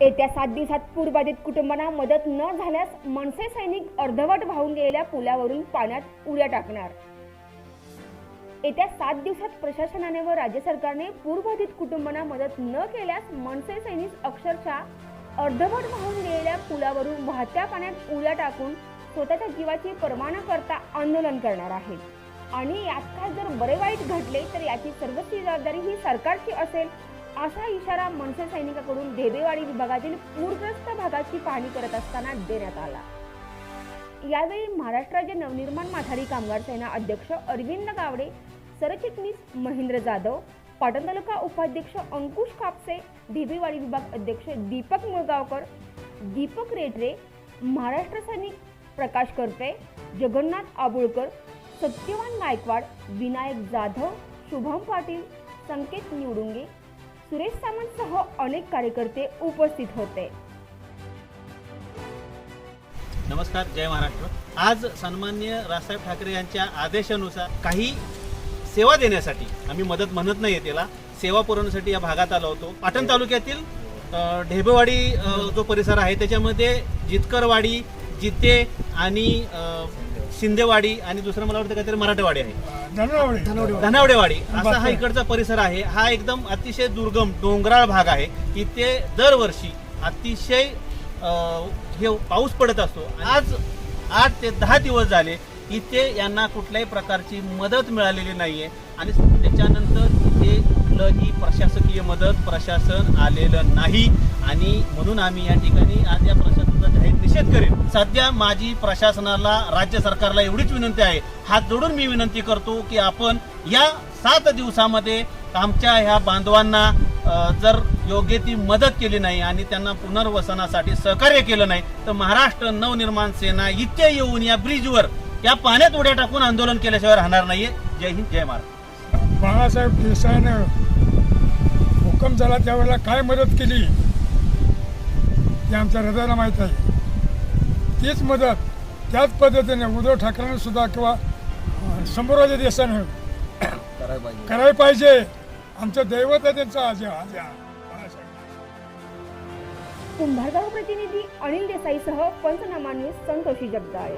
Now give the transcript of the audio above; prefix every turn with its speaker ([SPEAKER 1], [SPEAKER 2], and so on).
[SPEAKER 1] येत्या सात दिवसात पूरबाधित कुटुंबांना मदत न झाल्यास मनसे सैनिक अर्धवट वाहून गेलेल्या पुलावरून पाण्यात उड्या टाकणार. येत्या सात दिवसात प्रशासनाने व राज्य सरकारने पूरबाधित कुटुंबांना मदत न केल्यास मनसे सैनिक अक्षरशः अर्धवट वाहून गेलेल्या पुलावरून वाहत्या पाण्यात उड्या टाकून स्वतःच्या जीवाची पर्वा न करता आंदोलन करणार आहेत. आणि यात काय जर बरे वाईट घडले तर याची सर्वस्वी जबाबदारी ही सरकारची असेल. असा इशारा मनसे सैनिकाकडून ढेबेवाडी विभागातील पूरग्रस्त भागाची पाहणी करत असताना देण्यात आला. यावेळी महाराष्ट्र राज्य नवनिर्माण माथाडी कामगार सेना अध्यक्ष अरविंद गावडे सरचिटणीस महेंद्र जाधव पाटण तालुका उपाध्यक्ष अंकुश कापसे ढेबेवाडी विभाग अध्यक्ष दीपक मुळगावकर दीपक रेटरे महाराष्ट्र सैनिक प्रकाश करपे जगन्नाथ आबुळकर सत्यवान गायकवाड विनायक जाधव शुभम पाटील संकेत निवडुंगे सुरेश सामंतसह अनेक कार्यकर्ते उपस्थित होते.
[SPEAKER 2] नमस्कार जय महाराष्ट्र. आज सन्मान्य राजसाहेब ठाकरे यांच्या आदेशानुसार काही सेवा देण्यासाठी आम्ही मदत म्हणत नाही त्याला सेवा पुरवण्यासाठी या भागात आलो होतो. पाटण तालुक्यातील अ, ढेबेवाडी जो परिसर आहे त्याच्यामध्ये जितकरवाडी जिते आणि शिंदेवाडी आणि दुसरं मला वाटतं काहीतरी मराठवाडी आहे. धनावडेवाडी. असा हा इकडचा परिसर आहे. हा एकदम अतिशय दुर्गम डोंगराळ भाग आहे. इथे दरवर्षी अतिशय हे पाऊस पडत असतो. आज आठ ते दहा दिवस झाले इथे यांना कुठल्याही प्रकारची मदत मिळालेली नाहीये. आणि त्याच्यानंतर इथे कुठलंही प्रशासकीय मदत प्रशासन आलेलं नाही. आणि म्हणून आम्ही या ठिकाणी आज या निषेध करेन सध्या माझी प्रशासनाला राज्य सरकारला एवढीच विनंती आहे. हात जोडून मी विनंती करतो की आपण या सात दिवसामध्ये आमच्या ह्या बांधवांना जर योग्य ती मदत केली नाही आणि त्यांना पुनर्वसनासाठी सहकार्य केलं नाही तर महाराष्ट्र नवनिर्माण सेना इथे येऊन या ब्रिजवर या पाण्यात उड्या टाकून आंदोलन केल्याशिवाय राहणार नाहीये. जय हिंद जय महाराष्ट्र.
[SPEAKER 3] बाळासाहेब देसाईनं हुकम झाला त्यावेळेला काय मदत केली ते आमच्या हृदयाला माहीत आहे. तीच मदत त्याच पद्धतीने उद्धव ठाकरेंनी सुद्धा किंवा अं, शंभूराजे देसाईनं करायला पाहिजे. आमचं दैवत आहे त्यांचं आज आज
[SPEAKER 1] कुंभारगाव प्रतिनिधी अनिल देसाईसह पंचनामा न्यूज संतोषी जगदाळे